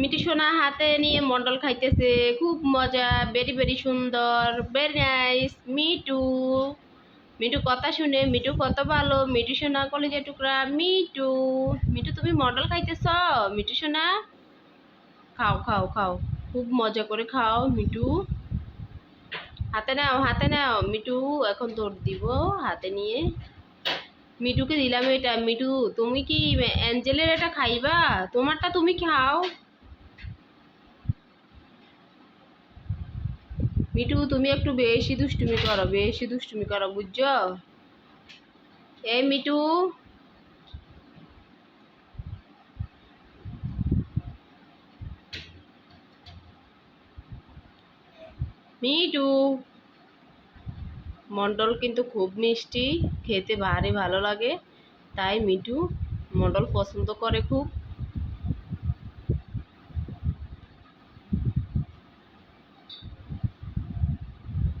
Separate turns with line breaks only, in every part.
মিটি সোনা হাতে নিয়ে মন্ডল খাইতেছে। খুব মজা বেরি বেরি সুন্দর ভেরি নাইস মিটু মিটু কথা শুনে মিটু কত ভালো মিটু সোনা কলেজের টুকরা মিটু মিটু তুমি মন্ডল খাইতেছ? মিটু সোনা? খাও খাও খাও। খুব মজা করে খাও মিটু হাতে নাও হাতে নাও মিটু এখন তোর দিব হাতে নিয়ে। মিটুকে দিলাম এটা। মিটু তুমি কি অ্যাঞ্জেলের এটা খাইবা? তোমারটা তুমি খাও। মিটু তুমি একটু বেশি দুষ্টুমি করো, বেশি দুষ্টুমি করো, বুঝছ? এই মিটু মিটু মন্ডল কিন্তু খুব মিষ্টি, খেতে ভারী ভালো লাগে, তাই মিটু মন্ডল পছন্দ করে খুব।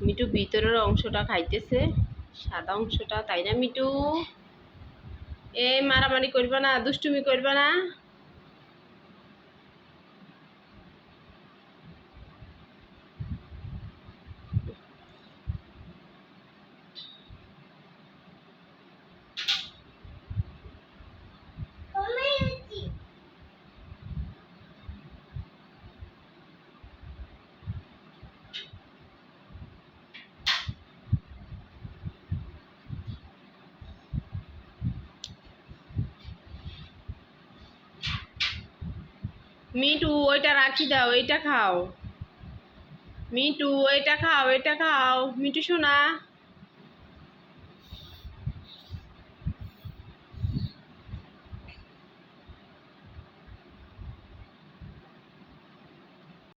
মিটু ভিতরের অংশটা খাইতেছে, সাদা অংশটা, তাই না মিটু এ মারামারি করবা না, দুষ্টুমি করবা না? মিটু ওইটা রাখি দাও এইটা খাও। মিটু এটা খাও এটা খাও। মিটু শোনা।